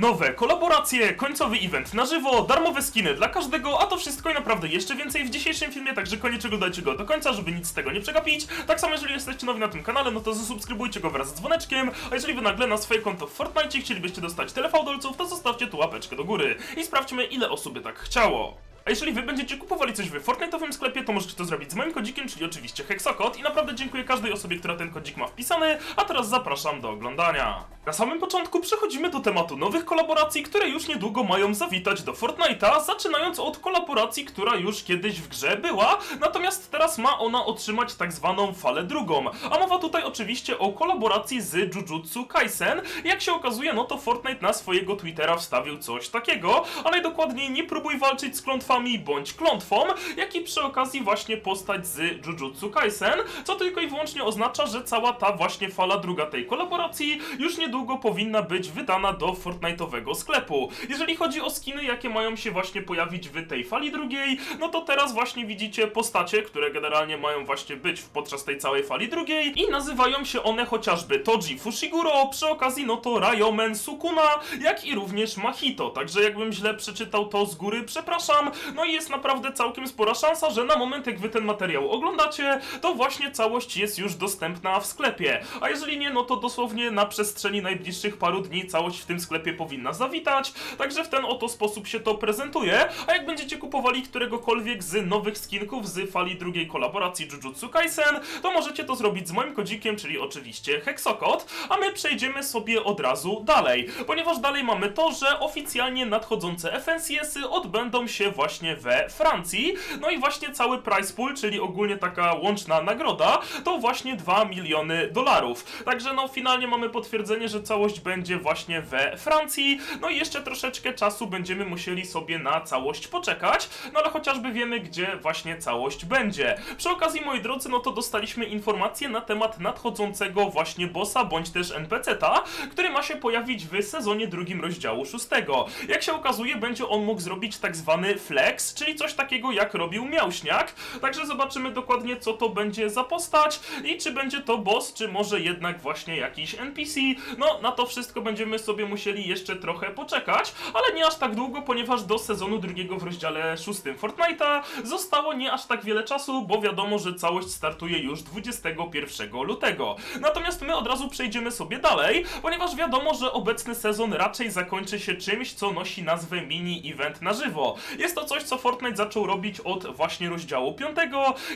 Nowe kolaboracje, końcowy event na żywo, darmowe skiny dla każdego, a to wszystko i naprawdę jeszcze więcej w dzisiejszym filmie, także koniecznie oglądajcie go do końca, żeby nic z tego nie przegapić. Tak samo jeżeli jesteście nowi na tym kanale, no to zasubskrybujcie go wraz z dzwoneczkiem, a jeżeli wy nagle na swoje konto w Fortnite chcielibyście dostać tyle fałdolców, to zostawcie tu łapeczkę do góry i sprawdźmy ile osób by tak chciało. A jeżeli wy będziecie kupowali coś w Fortnite'owym sklepie, to możecie to zrobić z moim kodzikiem, czyli oczywiście Hexakod i naprawdę dziękuję każdej osobie, która ten kodzik ma wpisany, a teraz zapraszam do oglądania. Na samym początku przechodzimy do tematu nowych kolaboracji, które już niedługo mają zawitać do Fortnite'a, zaczynając od kolaboracji, która już kiedyś w grze była, natomiast teraz ma ona otrzymać tak zwaną falę drugą. A mowa tutaj oczywiście o kolaboracji z Jujutsu Kaisen. Jak się okazuje, no to Fortnite na swojego Twittera wstawił coś takiego, a najdokładniej nie próbuj walczyć z klątwami bądź klątwą, jak i przy okazji właśnie postać z Jujutsu Kaisen, co tylko i wyłącznie oznacza, że cała ta właśnie fala druga tej kolaboracji już niedługo powinna być wydana do Fortnite'owego sklepu. Jeżeli chodzi o skiny, jakie mają się właśnie pojawić w tej fali drugiej, no to teraz właśnie widzicie postacie, które generalnie mają właśnie być podczas tej całej fali drugiej i nazywają się one chociażby Toji Fushiguro, przy okazji no to Rayomen Sukuna, jak i również Mahito, także jakbym źle przeczytał to z góry, przepraszam, no i jest naprawdę całkiem spora szansa, że na moment jak wy ten materiał oglądacie, to właśnie całość jest już dostępna w sklepie, a jeżeli nie, no to dosłownie na przestrzeni najbliższych paru dni całość w tym sklepie powinna zawitać, także w ten oto sposób się to prezentuje, a jak będziecie kupowali któregokolwiek z nowych skinków z fali drugiej kolaboracji Jujutsu Kaisen, to możecie to zrobić z moim kodzikiem, czyli oczywiście Hexokod, a my przejdziemy sobie od razu dalej, ponieważ dalej mamy to, że oficjalnie nadchodzące FNCS-y odbędą się właśnie we Francji, no i właśnie cały price pool, czyli ogólnie taka łączna nagroda, to właśnie 2 miliony dolarów. Także no finalnie mamy potwierdzenie, że całość będzie właśnie we Francji, no i jeszcze troszeczkę czasu będziemy musieli sobie na całość poczekać, no ale chociażby wiemy, gdzie właśnie całość będzie. Przy okazji, moi drodzy, no to dostaliśmy informacje na temat nadchodzącego właśnie bossa, bądź też NPC-ta, który ma się pojawić w sezonie drugim rozdziału szóstego. Jak się okazuje, będzie on mógł zrobić tak zwany flex, czyli coś takiego jak robił Miałśniak, także zobaczymy dokładnie, co to będzie za postać i czy będzie to boss, czy może jednak właśnie jakiś NPC. No, na to wszystko będziemy sobie musieli jeszcze trochę poczekać, ale nie aż tak długo, ponieważ do sezonu drugiego w rozdziale szóstym Fortnite'a zostało nie aż tak wiele czasu, bo wiadomo, że całość startuje już 21 lutego. Natomiast my od razu przejdziemy sobie dalej, ponieważ wiadomo, że obecny sezon raczej zakończy się czymś, co nosi nazwę mini-event na żywo. Jest to coś, co Fortnite zaczął robić od właśnie rozdziału 5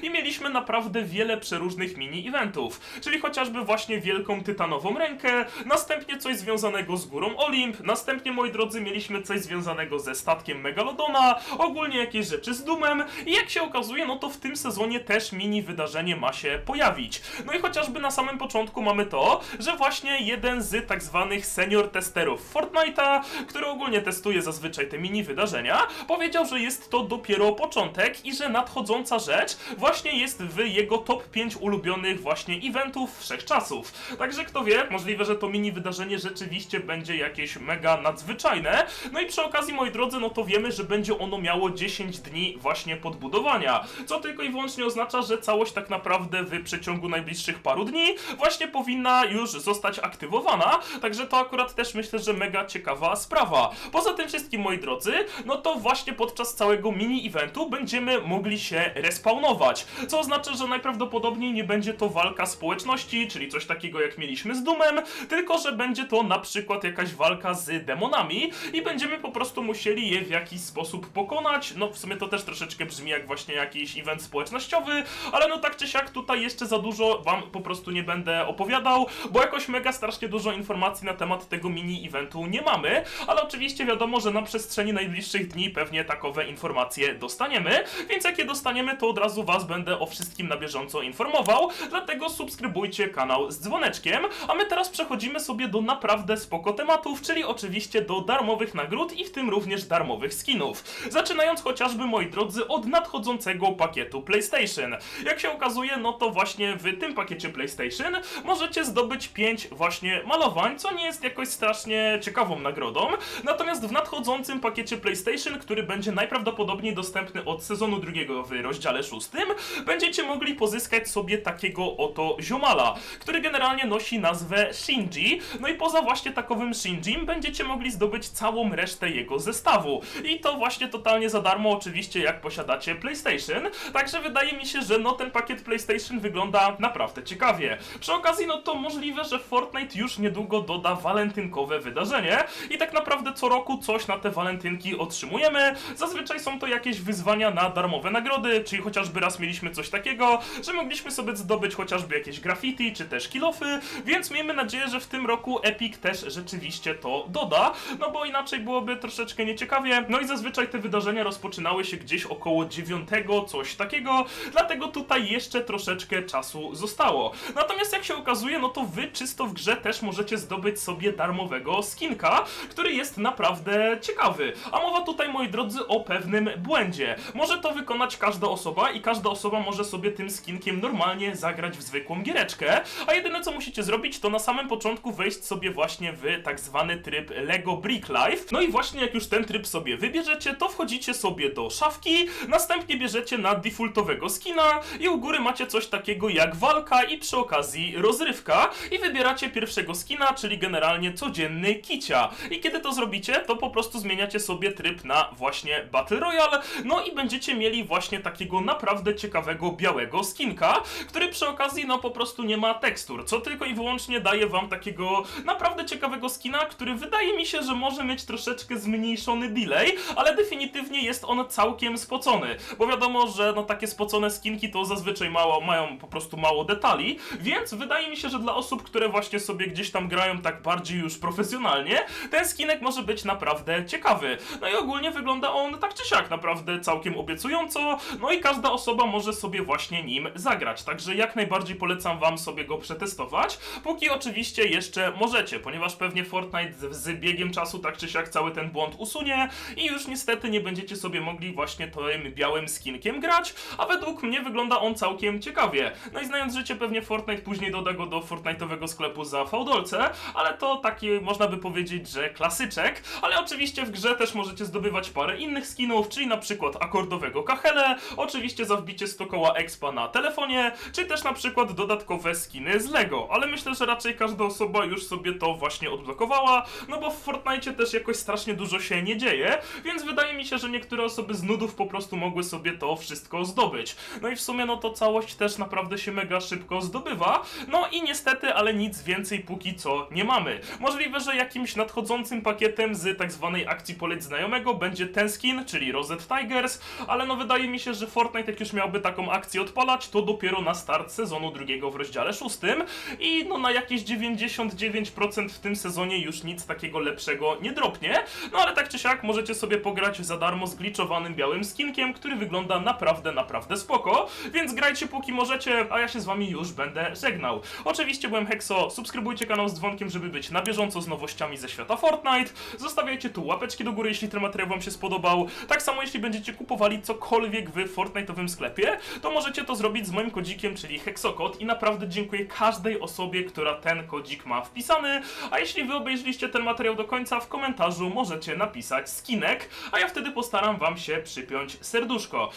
i mieliśmy naprawdę wiele przeróżnych mini-eventów, czyli chociażby właśnie wielką tytanową rękę, następnie coś związanego z górą Olimp, następnie, moi drodzy, mieliśmy coś związanego ze statkiem Megalodona, ogólnie jakieś rzeczy z Doomem i jak się okazuje, no to w tym sezonie też mini wydarzenie ma się pojawić. No i chociażby na samym początku mamy to, że właśnie jeden z tak zwanych senior testerów Fortnite'a, który ogólnie testuje zazwyczaj te mini wydarzenia, powiedział, że jest to dopiero początek i że nadchodząca rzecz właśnie jest w jego top 5 ulubionych właśnie eventów wszechczasów. Także kto wie, możliwe, że to mini wydarzenie rzeczywiście będzie jakieś mega nadzwyczajne. No i przy okazji, moi drodzy, no to wiemy, że będzie ono miało 10 dni właśnie podbudowania, co tylko i wyłącznie oznacza, że całość tak naprawdę w przeciągu najbliższych paru dni właśnie powinna już zostać aktywowana, także to akurat też myślę, że mega ciekawa sprawa. Poza tym wszystkim, moi drodzy, no to właśnie podczas całego mini-eventu będziemy mogli się respawnować, co oznacza, że najprawdopodobniej nie będzie to walka społeczności, czyli coś takiego jak mieliśmy z Doomem, tylko że będzie to na przykład jakaś walka z demonami i będziemy po prostu musieli je w jakiś sposób pokonać. No w sumie to też troszeczkę brzmi jak właśnie jakiś event społecznościowy, ale no tak czy siak tutaj jeszcze za dużo wam po prostu nie będę opowiadał, bo jakoś mega strasznie dużo informacji na temat tego mini-eventu nie mamy, ale oczywiście wiadomo, że na przestrzeni najbliższych dni pewnie takowe informacje dostaniemy, więc jak je dostaniemy, to od razu was będę o wszystkim na bieżąco informował, dlatego subskrybujcie kanał z dzwoneczkiem, a my teraz przechodzimy sobie do naprawdę spoko tematów, czyli oczywiście do darmowych nagród i w tym również darmowych skinów. Zaczynając chociażby, moi drodzy, od nadchodzącego pakietu PlayStation. Jak się okazuje, no to właśnie w tym pakiecie PlayStation możecie zdobyć 5 właśnie malowań, co nie jest jakoś strasznie ciekawą nagrodą, natomiast w nadchodzącym pakiecie PlayStation, który będzie najprawdopodobniej najprawdopodobniej dostępny od sezonu drugiego w rozdziale szóstym, będziecie mogli pozyskać sobie takiego oto ziomala, który generalnie nosi nazwę Shinji. No i poza właśnie takowym Shinjim będziecie mogli zdobyć całą resztę jego zestawu. I to właśnie totalnie za darmo, oczywiście, jak posiadacie PlayStation. Także wydaje mi się, że no ten pakiet PlayStation wygląda naprawdę ciekawie. Przy okazji, no to możliwe, że Fortnite już niedługo doda walentynkowe wydarzenie i tak naprawdę co roku coś na te walentynki otrzymujemy. Zazwyczaj są to jakieś wyzwania na darmowe nagrody, czyli chociażby raz mieliśmy coś takiego, że mogliśmy sobie zdobyć chociażby jakieś graffiti czy też kilofy, więc miejmy nadzieję, że w tym roku Epic też rzeczywiście to doda, no bo inaczej byłoby troszeczkę nieciekawie. No i zazwyczaj te wydarzenia rozpoczynały się gdzieś około 9, coś takiego, dlatego tutaj jeszcze troszeczkę czasu zostało. Natomiast jak się okazuje, no to wy czysto w grze też możecie zdobyć sobie darmowego skinka, który jest naprawdę ciekawy. A mowa tutaj, moi drodzy, o pewnym błędzie. Może to wykonać każda osoba i każda osoba może sobie tym skinkiem normalnie zagrać w zwykłą giereczkę, a jedyne co musicie zrobić, to na samym początku wejść sobie właśnie w tak zwany tryb LEGO Brick Life. No i właśnie jak już ten tryb sobie wybierzecie, to wchodzicie sobie do szafki, następnie bierzecie na defaultowego skina i u góry macie coś takiego jak walka i przy okazji rozrywka i wybieracie pierwszego skina, czyli generalnie codzienny kicia. I kiedy to zrobicie, to po prostu zmieniacie sobie tryb na właśnie Battle Royale, no i będziecie mieli właśnie takiego naprawdę ciekawego białego skinka, który przy okazji no po prostu nie ma tekstur, co tylko i wyłącznie daje wam takiego naprawdę ciekawego skina, który wydaje mi się, że może mieć troszeczkę zmniejszony delay, ale definitywnie jest on całkiem spocony, bo wiadomo, że no takie spocone skinki to zazwyczaj mało, mają po prostu mało detali, więc wydaje mi się, że dla osób, które właśnie sobie gdzieś tam grają tak bardziej już profesjonalnie, ten skinek może być naprawdę ciekawy. No i ogólnie wygląda on tak czy siak naprawdę całkiem obiecująco, no i każda osoba może sobie właśnie nim zagrać, także jak najbardziej polecam wam sobie go przetestować, póki oczywiście jeszcze możecie, ponieważ pewnie Fortnite z, z biegiem czasu tak czy siak cały ten błąd usunie i już niestety nie będziecie sobie mogli właśnie tym białym skinkiem grać, a według mnie wygląda on całkiem ciekawie. No i znając życie pewnie Fortnite później doda go do Fortnite'owego sklepu za fałdolce, ale to taki można by powiedzieć, że klasyczek, ale oczywiście w grze też możecie zdobywać parę innych skinów, czyli na przykład akordowego kachele, oczywiście za wbicie 100 koła expa na telefonie, czy też na przykład dodatkowe skiny z Lego, ale myślę, że raczej każda osoba już sobie to właśnie odblokowała, no bo w Fortnite też jakoś strasznie dużo się nie dzieje, więc wydaje mi się, że niektóre osoby z nudów po prostu mogły sobie to wszystko zdobyć. No i w sumie no to całość też naprawdę się mega szybko zdobywa, no i niestety, ale nic więcej póki co nie mamy. Możliwe, że jakimś nadchodzącym pakietem z tak zwanej akcji poleć znajomego będzie ten skin, czyli Rosette Tigers, ale no wydaje mi się, że Fortnite jak już miałby taką akcję odpalać, to dopiero na start sezonu drugiego w rozdziale szóstym. I no na jakieś 99% w tym sezonie już nic takiego lepszego nie dropnie, no ale tak czy siak możecie sobie pograć za darmo z gliczowanym białym skinkiem, który wygląda naprawdę, naprawdę spoko, więc grajcie póki możecie, a ja się z wami już będę żegnał. Oczywiście byłem Hexo, subskrybujcie kanał z dzwonkiem, żeby być na bieżąco z nowościami ze świata Fortnite, zostawiajcie tu łapeczki do góry, jeśli materiał wam się spodobał, tak samo jeśli będziecie kupowali cokolwiek w Fortnite'owym sklepie, to możecie to zrobić z moim kodzikiem, czyli Hexokod i naprawdę dziękuję każdej osobie, która ten kodzik ma wpisany, a jeśli wy obejrzeliście ten materiał do końca, w komentarzu możecie napisać skinek, a ja wtedy postaram wam się przypiąć serduszko.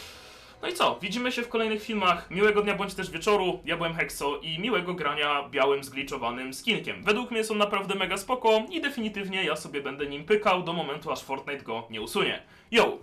No i co? Widzimy się w kolejnych filmach. Miłego dnia bądź też wieczoru. Ja byłem Hexo i miłego grania białym zgliczowanym skinkiem. Według mnie są naprawdę mega spoko i definitywnie ja sobie będę nim pykał do momentu aż Fortnite go nie usunie. Yo!